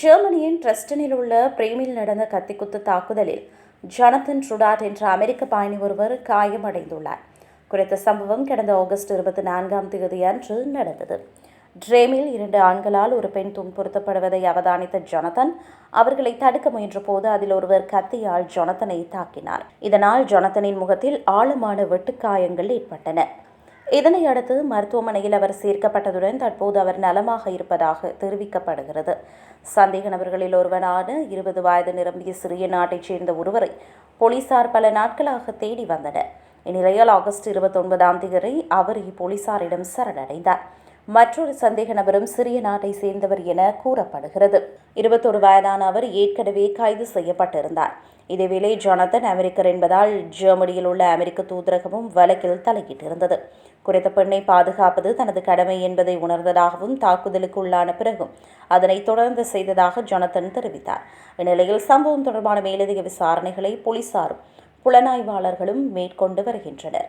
ஜெர்மனியின் ட்ரெஸ்டனில் உள்ள பிரேமில் நடந்த கத்திக்குத்து தாக்குதலில் ஜனத்தன் ட்ருடாட் என்ற அமெரிக்க பயணி ஒருவர் காயமடைந்துள்ளார். குறித்த சம்பவம் கடந்த ஆகஸ்ட் இருபத்தி நான்காம் தேதி அன்று நடந்தது. ட்ரேமில் இரண்டு ஆண்களால் ஒரு பெண் துன்புறுத்தப்படுவதை அவதானித்த ஜொனதன் அவர்களை தடுக்க முயன்றபோது அதில் ஒருவர் கத்தியால் ஜொனத்தனை தாக்கினார். இதனால் ஜொனத்தனின் முகத்தில் ஆழமான வெட்டுக்காயங்கள் ஏற்பட்டன. இதனை அடுத்து மருத்துவமனையில் அவர் சேர்க்கப்பட்டதுடன் தற்போது அவர் நலமாக இருப்பதாக தெரிவிக்கப்படுகிறது. சந்தேக நபர்களில் ஒருவனான இருபது வயது நிரம்பிய சிறிய நாட்டைச் சேர்ந்த ஒருவரை போலீசார் பல நாட்களாக தேடி வந்தனர். இந்நிலையில் ஆகஸ்ட் இருபத்தொன்பதாம் தேதி அவர் போலீசாரிடம் சரணடைந்தார். மற்றொரு சந்தேக நபரும் சிறிய நாட்டை சேர்ந்தவர் என கூறப்படுகிறது. இருபத்தொரு வயதான அவர் ஏற்கனவே கைது செய்யப்பட்டிருந்தார். இதேவேளை ஜொனத்தன் அமெரிக்கர் என்பதால் ஜெர்மனியில் உள்ள அமெரிக்க தூதரகமும் வழக்கில் தலையிட்டிருந்தது. குறித்த பெண்ணை பாதுகாப்பது தனது கடமை என்பதை உணர்ந்ததாகவும் தாக்குதலுக்கு உள்ளான பிறகும் அதனை தொடர்ந்து செய்ததாக ஜொனத்தன் தெரிவித்தார். இந்நிலையில் சம்பவம் தொடர்பான மேலதிக விசாரணைகளை போலீசாரும் புலனாய்வாளர்களும் மேற்கொண்டு வருகின்றனர்.